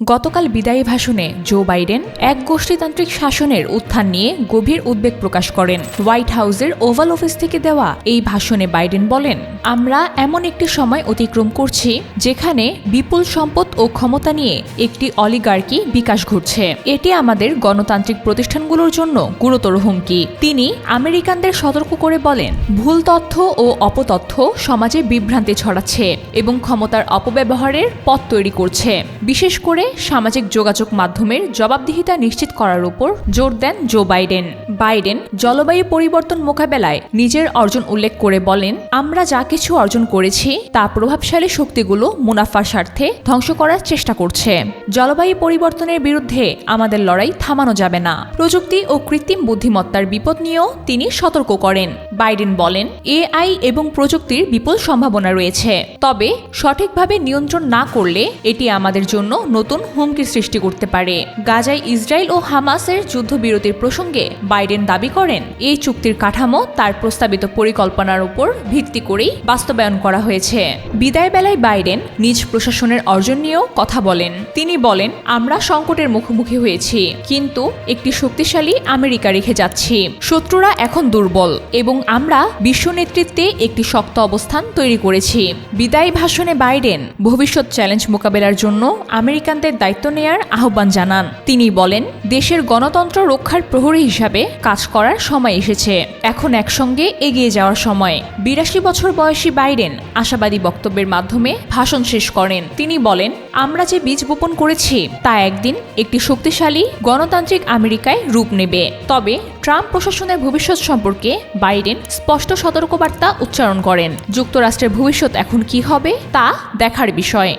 গতকাল বিদায়ী ভাষণে জো বাইডেন এক গোষ্ঠীতান্ত্রিক শাসনের উত্থান নিয়ে গভীর উদ্বেগ প্রকাশ করেন। হোয়াইট হাউসের ওভাল অফিস থেকে দেওয়া এই ভাষণে বাইডেন বলেন, আমরা এমন একটি সময় অতিক্রম করছি যেখানে বিপুল সম্পদ ও ক্ষমতা নিয়ে একটি অলিগার্কি বিকাশ ঘটছে। এটি আমাদের গণতান্ত্রিক প্রতিষ্ঠানগুলোর জন্য গুরুতর হুমকি। তিনি আমেরিকানদের সতর্ক করে বলেন, ভুল তথ্য ও অপতথ্য সমাজে বিভ্রান্তি ছড়াচ্ছে এবং ক্ষমতার অপব্যবহারের পথ তৈরি করছে। বিশেষ করে সামাজিক যোগাযোগ মাধ্যমের জবাবদিহিতা নিশ্চিত করার উপর জোর দেন জো বাইডেন। বাইডেন জলবায়ু পরিবর্তন মোকাবেলায় নিজের অর্জন উল্লেখ করে বলেন, আমরা যা কিছু অর্জন করেছি, তা প্রভাবশালী শক্তিগুলো মুনাফার স্বার্থে ধ্বংস করার চেষ্টা করছে। জলবায়ু পরিবর্তনের বিরুদ্ধে আমাদের লড়াই থামানো যাবে না। প্রযুক্তি ও কৃত্রিম বুদ্ধিমত্তার বিপদ নিয়েও তিনি সতর্ক করেন। বাইডেন বলেন, এআই এবং প্রযুক্তির বিপুল সম্ভাবনা রয়েছে। তবে সঠিকভাবে নিয়ন্ত্রণ না করলে এটি আমাদের জন্য নতুন হুমকির সৃষ্টি করতে পারে। গাজায় ইসরায়েল ও হামাসের যুদ্ধবিরতির প্রসঙ্গে বাইডেন দাবি করেন, এই চুক্তির কাঠামো তার প্রস্তাবিত পরিকল্পনার উপর ভিত্তি করেই বাস্তবায়ন করা হয়েছে। বিদায় বেলায় বাইডেন নিজ প্রশাসনের অর্জন নিয়েও কথা বলেন। তিনি বলেন, আমরা সংকটের মুখোমুখি হয়েছি, কিন্তু একটি শক্তিশালী আমেরিকা রেখে যাচ্ছি। শত্রুরা এখন দুর্বল এবং আমরা বিশ্ব নেতৃত্বে একটি শক্ত অবস্থান তৈরি করেছি। বিদায় ভাষণে বাইডেন, ভবিষ্যৎ চ্যালেঞ্জ মোকাবেলার জন্য আমেরিকানদের দায়িত্ব নেয়ার আহ্বান জানান। তিনি বলেন, দেশের গণতন্ত্র রক্ষার প্রহরী হিসাবে কাজ করার সময় এসেছে। এখন একসঙ্গে এগিয়ে যাওয়ার সময়। বিরাশি বছর বয়সী বাইডেন আশাবাদী বক্তব্যের মাধ্যমে ভাষণ শেষ করেন। তিনি বলেন, আমরা যে বীজ বপন করেছি, তা একদিন একটি শক্তিশালী গণতান্ত্রিক আমেরিকায় রূপ নেবে। তবে ট্রাম্প প্রশাসনের ভবিষ্যৎ সম্পর্কে বাইডেন স্পষ্ট সতর্কবার্তা উচ্চারণ করেন। যুক্তরাষ্ট্রের ভবিষ্যৎ এখন কি হবে, তা দেখার বিষয়।